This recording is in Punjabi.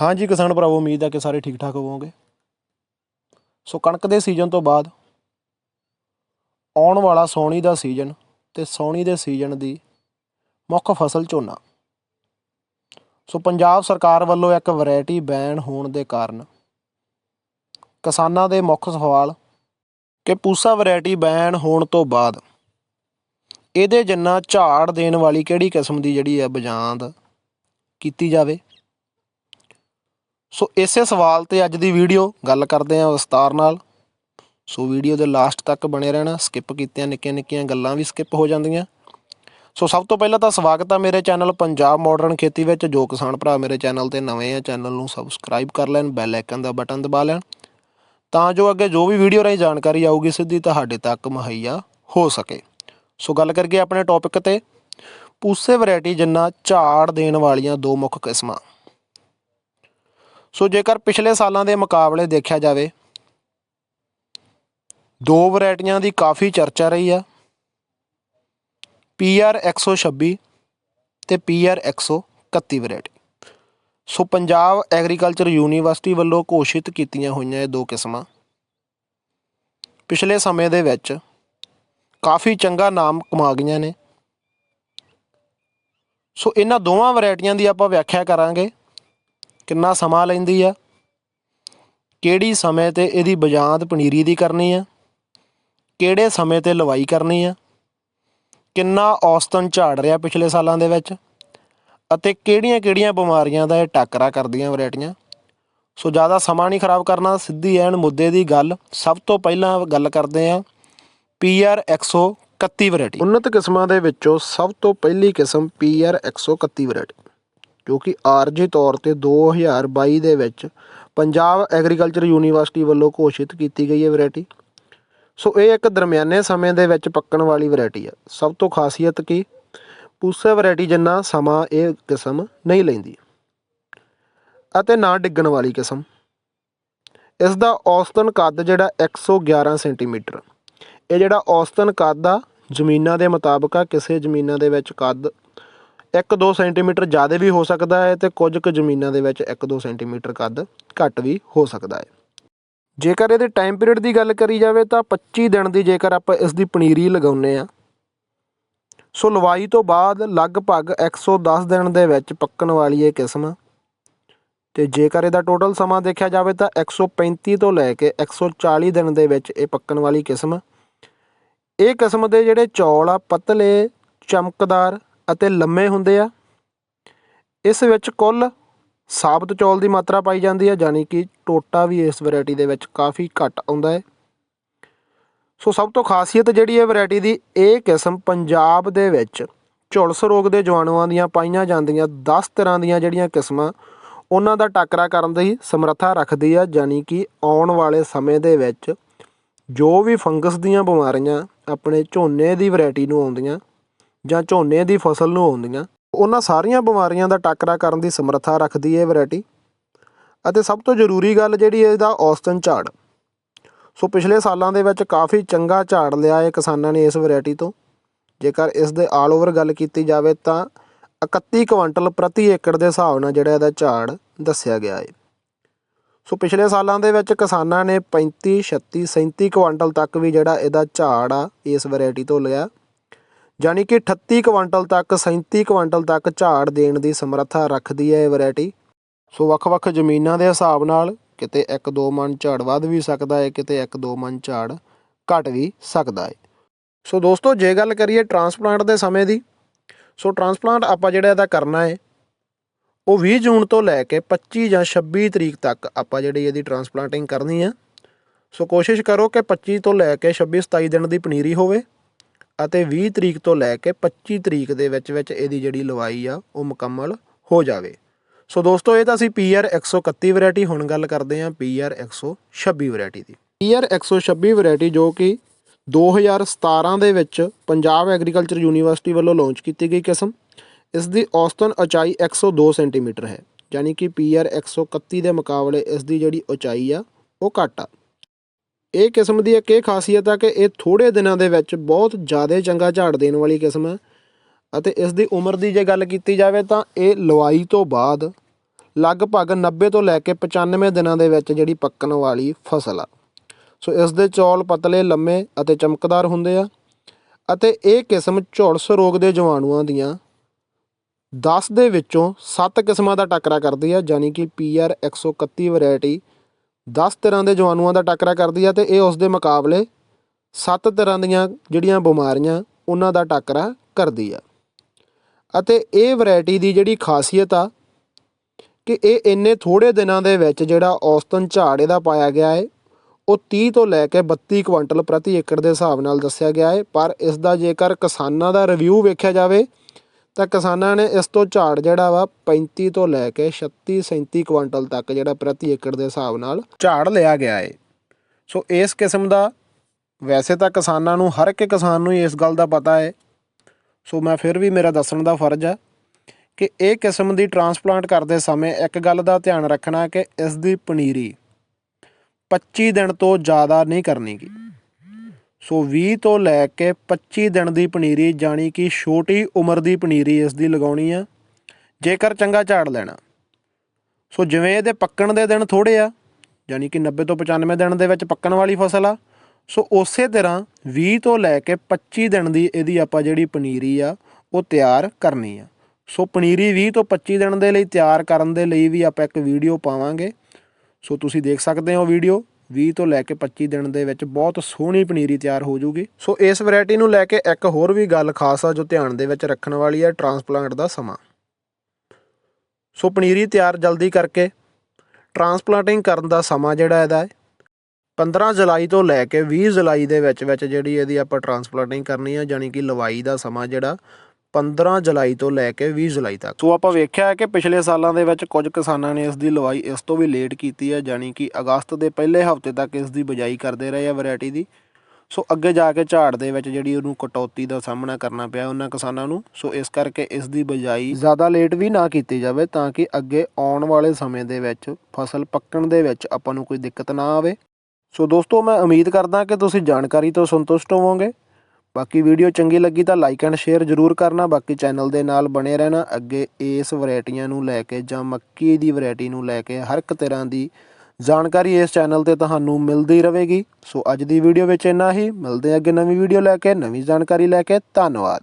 ਹਾਂਜੀ, ਕਿਸਾਨ ਭਰਾਵੋ, ਉਮੀਦ ਹੈ ਕਿ ਸਾਰੇ ਠੀਕ ਠਾਕ ਹੋਵੋਗੇ। ਸੋ ਕਣਕ ਦੇ ਸੀਜ਼ਨ ਤੋਂ ਬਾਅਦ ਆਉਣ ਵਾਲਾ ਸੌਣੀ ਦਾ ਸੀਜ਼ਨ ਤੇ ਸੌਣੀ ਦੇ ਸੀਜ਼ਨ ਦੀ ਮੁੱਖ ਫਸਲ ਝੋਨਾ। ਸੋ ਪੰਜਾਬ ਸਰਕਾਰ ਵੱਲੋਂ ਇੱਕ ਵੈਰਾਈਟੀ ਬੈਨ ਹੋਣ ਦੇ ਕਾਰਨ ਕਿਸਾਨਾਂ ਦੇ ਮੁੱਖ ਸਵਾਲ ਕਿ ਪੂਸਾ ਵੈਰਾਈਟੀ ਬੈਨ ਹੋਣ ਤੋਂ ਬਾਅਦ ਇਹਦੇ ਜਿੰਨਾ ਝਾੜ ਦੇਣ ਵਾਲੀ ਕਿਹੜੀ ਕਿਸਮ ਦੀ ਜਿਹੜੀ ਹੈ ਬਜਾਂਦ ਕੀਤੀ ਜਾਵੇ? ਸੋ ਇਸੇ ਸਵਾਲ ਤੇ ਅੱਜ ਦੀ ਵੀਡੀਓ ਗੱਲ ਕਰਦੇ ਹਾਂ ਵਿਸਤਾਰ ਨਾਲ। ਸੋ ਵੀਡੀਓ ਦੇ ਲਾਸਟ ਤੱਕ ਬਣੇ ਰਹਿਣਾ ਸਕਿਪ ਕੀਤੀਆਂ ਨਿੱਕੀਆਂ ਨਿੱਕੀਆਂ ਗੱਲਾਂ ਵੀ ਸਕਿਪ ਹੋ ਜਾਂਦੀਆਂ। ਸੋ ਸਭ ਤੋਂ ਪਹਿਲਾਂ ਤਾਂ ਸਵਾਗਤ ਆ ਮੇਰੇ ਚੈਨਲ ਪੰਜਾਬ ਮਾਡਰਨ ਖੇਤੀ ਵਿੱਚ, ਜੋ ਕਿਸਾਨ ਭਰਾ ਮੇਰੇ ਚੈਨਲ ਤੇ ਨਵੇਂ ਆ ਚੈਨਲ ਨੂੰ ਸਬਸਕ੍ਰਾਈਬ ਕਰ ਲੈਣ ਬੈਲ ਆਈਕਨ ਦਾ ਬਟਨ ਦਬਾ ਲੈਣ। ਤਾਂ ਜੋ ਅੱਗੇ ਜੋ ਵੀ ਵੀਡੀਓ ਰਾਹੀਂ ਜਾਣਕਾਰੀ ਆਊਗੀ ਸਿੱਧੀ ਤੁਹਾਡੇ ਤੱਕ ਮੁਹੱਈਆ ਹੋ ਸਕੇ। ਸੋ ਗੱਲ ਕਰੀਏ ਆਪਣੇ ਟੌਪਿਕ ਤੇ। ਪੂਸੇ ਵੈਰਾਈਟੀ ਜਿੰਨਾ ਝਾੜ ਦੇਣ ਵਾਲੀਆਂ ਦੋ ਮੁੱਖ ਕਿਸਮਾਂ। ਸੋ ਜੇਕਰ ਪਿਛਲੇ ਸਾਲਾਂ ਦੇ ਮੁਕਾਬਲੇ ਦੇਖਿਆ ਜਾਵੇ, ਦੋ ਵੈਰਾਈਟੀਆਂ ਦੀ ਕਾਫੀ ਚਰਚਾ ਰਹੀ ਆ। PR 126 ਤੇ PR 131 ਵੈਰਾਈਟੀ। ਸੋ ਪੰਜਾਬ ਐਗਰੀਕਲਚਰ ਯੂਨੀਵਰਸਿਟੀ ਵੱਲੋਂ ਘੋਸ਼ਿਤ ਕੀਤੀਆਂ ਹੋਈਆਂ ਇਹ ਦੋ ਕਿਸਮਾਂ। ਪਿਛਲੇ ਸਮੇਂ ਦੇ ਵਿੱਚ ਕਾਫੀ ਚੰਗਾ ਨਾਮ ਕਮਾ ਗਈਆਂ ਨੇ। ਸੋ ਇਹਨਾਂ ਦੋਵਾਂ ਵੈਰਾਈਟੀਆਂ ਦੀ ਆਪਾਂ ਵਿਆਖਿਆ ਕਰਾਂਗੇ। ਕਿੰਨਾ ਸਮਾਂ ਲੈਂਦੀ ਆ? ਕਿਹੜੀ ਸਮੇਂ ਤੇ ਇਹਦੀ ਬਜਾਂਦ ਪਨੀਰੀ ਦੀ ਕਰਨੀ ਆ? ਕਿਹੜੇ ਸਮੇਂ ਤੇ ਲਵਾਈ ਕਰਨੀ ਆ? ਕਿੰਨਾ ਔਸਤਨ ਝਾੜ ਰਿਹਾ ਪਿਛਲੇ ਸਾਲਾਂ ਦੇ ਵਿੱਚ? ਅਤੇ ਕਿਹੜੀਆਂ-ਕਿਹੜੀਆਂ ਬਿਮਾਰੀਆਂ ਦਾ ਇਹ ਟੱਕਰਾ ਕਰਦੀਆਂ ਵੈਰਾਈਟੀਆਂ? ਸੋ ਜ਼ਿਆਦਾ ਸਮਾਂ ਨਹੀਂ ਖਰਾਬ ਕਰਨਾ, ਸਿੱਧੀ ਐਨ ਮੁੱਦੇ ਦੀ ਗੱਲ। ਸਭ ਤੋਂ ਪਹਿਲਾਂ ਗੱਲ ਕਰਦੇ ਆ PR 131 ਵੈਰਾਈਟੀ। ਉન્નਤ ਕਿਸਮਾਂ ਦੇ ਵਿੱਚੋਂ ਸਭ ਤੋਂ ਪਹਿਲੀ ਕਿਸਮ PR 131 ਵੈਰਾਈਟੀ। ਜੋ ਕਿ ਆਰਜੀ ਤੌਰ ਤੇ 2022 ਦੇ ਵਿੱਚ ਪੰਜਾਬ ਐਗਰੀਕਲਚਰ ਯੂਨੀਵਰਸਿਟੀ ਵੱਲੋਂ ਘੋਸ਼ਿਤ ਕੀਤੀ ਗਈ ਹੈ ਵੈਰਾਈਟੀ। ਸੋ ਇਹ ਇੱਕ ਦਰਮਿਆਨੇ ਸਮੇਂ ਦੇ ਵਿੱਚ ਪੱਕਣ ਵਾਲੀ ਵੈਰਾਈਟੀ ਹੈ। ਸਭ ਤੋਂ ਖਾਸੀਅਤ ਕੀ? ਪੂਸੇ ਵੈਰਾਈਟੀ ਜਿੰਨਾ ਸਮਾਂ ਇਹ ਕਿਸਮ ਨਹੀਂ ਲੈਂਦੀ। ਅਤੇ ਨਾ ਡਿੱਗਣ ਵਾਲੀ ਕਿਸਮ। ਇਸ ਦਾ ਔਸਤਨ ਕੱਦ ਜਿਹੜਾ 111 ਸੈਂਟੀਮੀਟਰ। ਇਹ ਜਿਹੜਾ ਔਸਤਨ ਕੱਦ ਆ, ਜ਼ਮੀਨਾਂ ਦੇ ਮੁਤਾਬਕ ਆ, ਕਿਸੇ ਜ਼ਮੀਨਾਂ ਦੇ ਵਿੱਚ ਕੱਦ 1-2 ਸੈਂਟੀਮੀਟਰ ਜ਼ਿਆਦਾ ਵੀ ਹੋ ਸਕਦਾ ਹੈ ਤੇ ਕੁਝ ਕੁ ਜ਼ਮੀਨਾਂ ਦੇ ਵਿੱਚ 1-2 ਸੈਂਟੀਮੀਟਰ ਕੱਦ ਘੱਟ ਵੀ ਹੋ ਸਕਦਾ ਹੈ ਜੇਕਰ ਇਹਦੇ ਟਾਈਮ ਪੀਰੀਅਡ ਦੀ ਗੱਲ ਕਰੀ ਜਾਵੇ ਤਾਂ 25 ਦਿਨ ਦੀ ਜੇਕਰ ਆਪਾਂ ਇਸ ਦੀ ਪਨੀਰੀ ਲਗਾਉਨੇ ਆ ਸੋ ਲਵਾਈ ਤੋਂ ਬਾਅਦ ਲਗਭਗ 110 ਦਿਨ ਦੇ ਵਿੱਚ ਪੱਕਣ ਵਾਲੀ ਇਹ ਕਿਸਮ ਆ। ਤੇ ਜੇਕਰ ਇਹਦਾ ਟੋਟਲ ਸਮਾਂ ਦੇਖਿਆ ਜਾਵੇ ਤਾਂ 135 ਤੋਂ ਲੈ ਕੇ 140 ਦਿਨ ਦੇ ਵਿੱਚ ਇਹ ਪੱਕਣ ਵਾਲੀ ਕਿਸਮ ਇਹ ਕਿਸਮ ਦੇ ਜਿਹੜੇ ਚੌਲ ਆ, ਪਤਲੇ, ਚਮਕਦਾਰ ਅਤੇ ਲੰਮੇ ਹੁੰਦੇ ਆ। ਇਸ ਵਿੱਚ ਕੁੱਲ ਸਾਬਤ ਚੌਲ ਦੀ ਮਾਤਰਾ ਪਾਈ ਜਾਂਦੀ ਹੈ ਯਾਨੀ ਕਿ ਟੋਟਾ ਵੀ ਇਸ ਵੈਰਾਈਟੀ ਦੇ ਵਿੱਚ ਕਾਫੀ ਘੱਟ ਆਉਂਦਾ ਹੈ। ਸੋ ਸਭ ਤੋਂ ਖਾਸੀਅਤ ਜਿਹੜੀ ਹੈ ਵੈਰਾਈਟੀ ਦੀ, ਇਹ ਕਿਸਮ ਪੰਜਾਬ ਦੇ ਵਿੱਚ ਝੁਲਸ ਰੋਗ ਦੇ ਜੀਵਾਣੂਆਂ ਦੀਆਂ ਪਾਈਆਂ ਜਾਂਦੀਆਂ 10 ਤਰ੍ਹਾਂ ਦੀਆਂ ਜਿਹੜੀਆਂ ਕਿਸਮਾਂ ਉਹਨਾਂ ਦਾ ਟੱਕਰਾ ਕਰਨ ਦੀ ਸਮਰੱਥਾ ਰੱਖਦੀ ਆ ਯਾਨੀ ਕਿ ਆਉਣ ਵਾਲੇ ਸਮੇਂ ਦੇ ਵਿੱਚ ਜੋ ਵੀ ਫੰਗਸ ਦੀਆਂ ਬਿਮਾਰੀਆਂ ਆਪਣੇ ਝੋਨੇ ਦੀ ਵੈਰਾਈਟੀ ਨੂੰ ਆਉਂਦੀਆਂ ਜਾਂ ਝੋਨੇ ਦੀ ਫਸਲ ਨੂੰ ਆਉਂਦੀਆਂ। ਉਹਨਾਂ ਸਾਰੀਆਂ ਬਿਮਾਰੀਆਂ ਦਾ ਟਾਕਰਾ ਕਰਨ ਦੀ ਸਮਰੱਥਾ ਰੱਖਦੀ ਹੈ ਵੈਰਾਈਟੀ। ਅਤੇ ਸਭ ਤੋਂ ਜ਼ਰੂਰੀ ਗੱਲ ਜਿਹੜੀ ਹੈ ਇਹਦਾ ਔਸਤਨ ਝਾੜ। ਸੋ ਪਿਛਲੇ ਸਾਲਾਂ ਦੇ ਵਿੱਚ ਕਾਫੀ ਚੰਗਾ ਝਾੜ ਲਿਆ ਹੈ ਕਿਸਾਨਾਂ ਨੇ ਇਸ ਵੈਰਾਈਟੀ ਤੋਂ। ਜੇਕਰ ਇਸ ਦੇ ਆਲ ਓਵਰ ਗੱਲ ਕੀਤੀ ਜਾਵੇ ਤਾਂ 31 ਕੁਇੰਟਲ ਪ੍ਰਤੀ ਏਕੜ ਦੇ ਹਿਸਾਬ ਨਾਲ ਜਿਹੜਾ ਇਹਦਾ ਝਾੜ ਦੱਸਿਆ ਗਿਆ ਹੈ। ਸੋ ਪਿਛਲੇ ਸਾਲਾਂ ਦੇ ਵਿੱਚ ਕਿਸਾਨਾਂ ਨੇ 35 36 37 ਕੁਇੰਟਲ ਤੱਕ ਵੀ ਜਿਹੜਾ ਇਹਦਾ ਝਾੜ ਆ ਇਸ ਵੈਰਾਈਟੀ ਤੋਂ ਲਿਆ। ਯਾਨੀ ਕਿ 38 ਕੁਇੰਟਲ ਤੱਕ 37 ਕੁਇੰਟਲ ਤੱਕ ਝਾੜ ਦੇਣ ਦੀ ਸਮਰੱਥਾ ਰੱਖਦੀ ਹੈ ਇਹ ਵੈਰਾਈਟੀ। ਸੋ ਵੱਖ-ਵੱਖ ਜ਼ਮੀਨਾਂ ਦੇ ਹਿਸਾਬ ਨਾਲ ਕਿਤੇ 1-2 ਮਣ ਝਾੜ ਵੱਧ ਵੀ ਸਕਦਾ ਹੈ, ਕਿਤੇ 1-2 ਮਣ ਝਾੜ ਘਟ ਵੀ ਸਕਦਾ ਹੈ। ਸੋ ਦੋਸਤੋ, ਜੇ ਗੱਲ ਕਰੀਏ ਟਰਾਂਸਪਲਾਂਟ ਦੇ ਸਮੇਂ ਦੀ, ਸੋ ਟਰਾਂਸਪਲਾਂਟ ਆਪਾਂ ਜਿਹੜਾ ਇਹਦਾ ਕਰਨਾ ਹੈ, ਉਹ 20 ਜੂਨ ਤੋਂ ਲੈ ਕੇ 25 ਜਾਂ 26 ਤਰੀਕ ਤੱਕ ਆਪਾਂ ਜਿਹੜੀ ਇਹਦੀ ਟਰਾਂਸਪਲਾਂਟਿੰਗ ਕਰਨੀ ਆ ਸੋ ਕੋਸ਼ਿਸ਼ ਕਰੋ ਕਿ 25 ਤੋਂ ਲੈ ਕੇ 26 27 ਦਿਨ ਦੀ ਪਨੀਰੀ ਹੋਵੇ। ਅਤੇ 20 ਤਰੀਕ ਤੋਂ ਲੈ ਕੇ 25 ਤਰੀਕ ਦੇ ਵਿੱਚ ਵਿੱਚ ਇਹਦੀ ਜਿਹੜੀ ਲਵਾਈ ਆ, ਉਹ ਮੁਕੰਮਲ ਹੋ ਜਾਵੇ। ਸੋ ਦੋਸਤੋ, ਇਹ ਤਾਂ ਅਸੀਂ PR 131 ਵੈਰਾਈਟੀ ਹੁਣ ਗੱਲ ਕਰਦੇ ਹਾਂ PR 126 ਵੈਰਾਈਟੀ ਦੀ। PR 126 ਵੈਰਾਈਟੀ ਜੋ ਕਿ 2017 ਦੇ ਵਿੱਚ ਪੰਜਾਬ ਐਗਰੀਕਲਚਰ ਯੂਨੀਵਰਸਿਟੀ ਵੱਲੋਂ ਲਾਂਚ ਕੀਤੀ ਗਈ ਕਿਸਮ, ਇਸ ਦੀ ਔਸਤਨ ਉਚਾਈ 102 ਸੈਂਟੀਮੀਟਰ ਹੈ, ਯਾਨੀ ਕਿ PR 131 ਦੇ ਮੁਕਾਬਲੇ ਇਸ ਦੀ ਜਿਹੜੀ ਉਚਾਈ ਆ, ਉਹ ਘੱਟ ਆ। ਇਹ ਕਿਸਮ ਦੀ ਇੱਕ ਇਹ ਖਾਸੀਅਤ ਆ ਕਿ ਇਹ ਥੋੜੇ ਦਿਨਾਂ ਦੇ ਵਿੱਚ ਬਹੁਤ ਜ਼ਿਆਦਾ ਚੰਗਾ ਝਾੜ ਦੇਣ ਵਾਲੀ ਕਿਸਮ ਹੈ। ਅਤੇ ਇਸ ਦੀ ਉਮਰ ਦੀ ਜੇ ਗੱਲ ਕੀਤੀ ਜਾਵੇ ਤਾਂ ਇਹ ਲਵਾਈ ਤੋਂ ਬਾਅਦ ਲਗਭਗ 90 ਤੋਂ ਲੈ ਕੇ 95 ਦਿਨਾਂ ਦੇ ਵਿੱਚ ਜਿਹੜੀ ਪੱਕਣ ਵਾਲੀ ਫਸਲ ਆ। ਸੋ ਇਸ ਦੇ ਚੌਲ ਪਤਲੇ, ਲੰਮੇ ਅਤੇ ਚਮਕਦਾਰ ਹੁੰਦੇ ਆ। ਅਤੇ ਇਹ ਕਿਸਮ ਝੁਲਸ ਰੋਗ ਦੇ ਜੀਵਾਣੂਆਂ ਦੀਆਂ 10 ਦੇ ਵਿੱਚੋਂ 7 ਕਿਸਮਾਂ ਦਾ ਟੱਕਰਾ ਕਰਦੀ ਆ ਯਾਨੀ ਕਿ ਪੀਆਰ 131 ਵੈਰਾਈਟੀ 10 ਤਰ੍ਹਾਂ ਦੇ ਜੀਵਾਣੂਆਂ ਦਾ ਟਾਕਰਾ ਕਰਦੀ ਆ ਤੇ ਇਹ ਉਸ ਦੇ ਮੁਕਾਬਲੇ 7 ਤਰ੍ਹਾਂ ਦੀਆਂ ਜਿਹੜੀਆਂ ਬਿਮਾਰੀਆਂ ਉਹਨਾਂ ਦਾ ਟਾਕਰਾ ਕਰਦੀ ਆ। ਅਤੇ ਇਹ ਵੈਰਾਈਟੀ ਦੀ ਜਿਹੜੀ ਖਾਸੀਅਤ ਆ ਕਿ ਇਹ ਇੰਨੇ ਥੋੜੇ ਦਿਨਾਂ ਦੇ ਵਿੱਚ ਜਿਹੜਾ ਔਸਤਨ ਝਾੜ ਇਹਦਾ ਪਾਇਆ ਗਿਆ ਹੈ ਉਹ 30 ਤੋਂ ਲੈ ਕੇ 32 ਕੁਇੰਟਲ ਪ੍ਰਤੀ ਏਕੜ ਦੇ ਹਿਸਾਬ ਨਾਲ ਦੱਸਿਆ ਗਿਆ ਹੈ ਪਰ ਇਸ ਦਾ ਜੇਕਰ ਕਿਸਾਨਾਂ ਦਾ ਰਿਵਿਊ ਵੇਖਿਆ ਜਾਵੇ ਤਾਂ ਕਿਸਾਨਾਂ ਨੇ ਇਸ ਤੋਂ ਝਾੜ ਜਿਹੜਾ ਵਾ 35 ਤੋਂ ਲੈ ਕੇ 36 37 ਕੁਇੰਟਲ ਤੱਕ ਜਿਹੜਾ ਪ੍ਰਤੀ ਏਕੜ ਦੇ ਹਿਸਾਬ ਨਾਲ ਝਾੜ ਲਿਆ ਗਿਆ ਹੈ ਸੋ ਇਸ ਕਿਸਮ ਦਾ ਵੈਸੇ ਤਾਂ ਕਿਸਾਨਾਂ ਨੂੰ, ਹਰ ਇੱਕ ਕਿਸਾਨ ਨੂੰ ਇਸ ਗੱਲ ਦਾ ਪਤਾ ਹੈ ਸੋ ਮੈਂ ਫਿਰ ਵੀ ਮੇਰਾ ਦੱਸਣ ਦਾ ਫਰਜ਼ ਹੈ ਕਿ ਇਹ ਕਿਸਮ ਦੀ ਟਰਾਂਸਪਲਾਂਟ ਕਰਦੇ ਸਮੇਂ ਇੱਕ ਗੱਲ ਦਾ ਧਿਆਨ ਰੱਖਣਾ ਕਿ ਇਸ ਦੀ ਪਨੀਰੀ 25 ਦਿਨ ਤੋਂ ਜ਼ਿਆਦਾ ਨਹੀਂ ਕਰਨੀ ਗੀ। ਸੋ 20 ਤੋਂ ਲੈ ਕੇ 25 ਦਿਨ ਦੀ ਪਨੀਰੀ, ਜਾਣੀ ਕਿ ਛੋਟੀ ਉਮਰ ਦੀ ਪਨੀਰੀ ਇਸ ਦੀ ਲਗਾਉਣੀ ਆ। ਜੇਕਰ ਚੰਗਾ ਝਾੜ ਲੈਣਾ। ਸੋ ਜਿਵੇਂ ਇਹਦੇ ਪੱਕਣ ਦੇ ਦਿਨ ਥੋੜੇ ਆ ਯਾਨੀ ਕਿ 90 ਤੋਂ 95 ਦਿਨ ਦੇ ਵਿੱਚ ਪੱਕਣ ਵਾਲੀ ਫਸਲ ਆ, ਸੋ ਉਸੇ ਤਰ੍ਹਾਂ 20 ਤੋਂ ਲੈ ਕੇ 25 ਦਿਨ ਦੀ ਇਹਦੀ ਆਪਾਂ ਜਿਹੜੀ ਪਨੀਰੀ ਆ, ਉਹ ਤਿਆਰ ਕਰਨੀ ਆ। ਸੋ ਪਨੀਰੀ 20 ਤੋਂ 25 ਦਿਨ ਦੇ ਲਈ ਤਿਆਰ ਕਰਨ ਦੇ ਲਈ ਵੀ ਆਪਾਂ ਇੱਕ ਵੀਡੀਓ ਪਾਵਾਂਗੇ। ਸੋ ਤੁਸੀਂ ਦੇਖ ਸਕਦੇ ਹੋ ਵੀਡੀਓ। 20 ਤੋਂ ਲੈ ਕੇ 25 ਦਿਨ ਦੇ ਵਿੱਚ ਬਹੁਤ ਸੋਹਣੀ ਪਨੀਰੀ ਤਿਆਰ ਹੋ ਜੂਗੀ। ਸੋ ਇਸ ਵੈਰਾਈਟੀ ਨੂੰ ਲੈ ਕੇ ਇੱਕ ਹੋਰ ਵੀ ਗੱਲ ਖਾਸ ਆ ਜੋ ਧਿਆਨ ਦੇ ਵਿੱਚ ਰੱਖਣ ਵਾਲੀ ਹੈ ਟਰਾਂਸਪਲਾਂਟ ਦਾ ਸਮਾਂ। ਸੋ ਪਨੀਰੀ ਤਿਆਰ ਜਲਦੀ ਕਰਕੇ ਟਰਾਂਸਪਲਾਂਟਿੰਗ ਕਰਨ ਦਾ ਸਮਾਂ ਜਿਹੜਾ ਇਹਦਾ ਹੈ 15 ਜੁਲਾਈ ਤੋਂ ਲੈ ਕੇ 20 ਜੁਲਾਈ ਦੇ ਵਿੱਚ ਵਿੱਚ ਜਿਹੜੀ ਇਹਦੀ ਆਪਾਂ ਟਰਾਂਸਪਲਾਂਟਿੰਗ ਕਰਨੀ ਆ ਯਾਨੀ ਕਿ ਲਵਾਈ ਦਾ ਸਮਾਂ ਜਿਹੜਾ 15 ਜੁਲਾਈ ਤੋਂ ਲੈ ਕੇ 20 ਜੁਲਾਈ ਤੱਕ। ਸੋ ਆਪਾਂ ਵੇਖਿਆ ਹੈ ਕਿ ਪਿਛਲੇ ਸਾਲਾਂ ਦੇ ਵਿੱਚ ਕੁਝ ਕਿਸਾਨਾਂ ਨੇ ਇਸ ਦੀ ਲਵਾਈ ਇਸ ਤੋਂ ਵੀ ਲੇਟ ਕੀਤੀ ਹੈ ਯਾਨੀ ਕਿ ਅਗਸਤ ਦੇ ਪਹਿਲੇ ਹਫ਼ਤੇ ਤੱਕ ਇਸ ਦੀ ਬਜਾਈ ਕਰਦੇ ਰਹੇ ਆ ਵੈਰਾਈਟੀ ਦੀ। ਸੋ ਅੱਗੇ ਜਾ ਕੇ ਝਾੜ ਦੇ ਵਿੱਚ ਜਿਹੜੀ ਉਹਨੂੰ ਕਟੌਤੀ ਦਾ ਸਾਹਮਣਾ ਕਰਨਾ ਪਿਆ ਉਹਨਾਂ ਕਿਸਾਨਾਂ ਨੂੰ। ਸੋ ਇਸ ਕਰਕੇ ਇਸ ਦੀ ਬਜਾਈ ਜ਼ਿਆਦਾ ਲੇਟ ਵੀ ਨਾ ਕੀਤੀ ਜਾਵੇ ਤਾਂ ਕਿ ਅੱਗੇ ਆਉਣ ਵਾਲੇ ਸਮੇਂ ਦੇ ਵਿੱਚ ਫਸਲ ਪੱਕਣ ਦੇ ਵਿੱਚ ਆਪਾਂ ਨੂੰ ਕੋਈ ਦਿੱਕਤ ਨਾ ਆਵੇ। ਸੋ ਦੋਸਤੋ, ਮੈਂ ਉਮੀਦ ਕਰਦਾ ਕਿ ਤੁਸੀਂ ਜਾਣਕਾਰੀ ਤੋਂ ਸੰਤੁਸ਼ਟ ਹੋਵੋਗੇ। ਬਾਕੀ ਵੀਡੀਓ ਚੰਗੀ ਲੱਗੀ ਤਾਂ ਲਾਈਕ ਐਂਡ ਸ਼ੇਅਰ ਜ਼ਰੂਰ ਕਰਨਾ, ਬਾਕੀ ਚੈਨਲ ਦੇ ਨਾਲ ਬਣੇ ਰਹਿਣਾ। ਅੱਗੇ ਇਸ ਵੈਰਾਈਟੀਆਂ ਨੂੰ ਲੈ ਕੇ ਜਾਂ ਮੱਕੀ ਦੀ ਵੈਰਾਈਟੀ ਨੂੰ ਲੈ ਕੇ ਹਰ ਇੱਕ ਤਰ੍ਹਾਂ ਦੀ ਜਾਣਕਾਰੀ ਇਸ ਚੈਨਲ ਤੇ ਤੁਹਾਨੂੰ ਮਿਲਦੀ ਰਹੇਗੀ। ਸੋ ਅੱਜ ਦੀ ਵੀਡੀਓ ਵਿੱਚ ਇੰਨਾ ਹੀ। ਮਿਲਦੇ ਹਾਂ ਅੱਗੇ ਨਵੀਂ ਵੀਡੀਓ ਲੈ ਕੇ, ਨਵੀਂ ਜਾਣਕਾਰੀ ਲੈ ਕੇ। ਧੰਨਵਾਦ।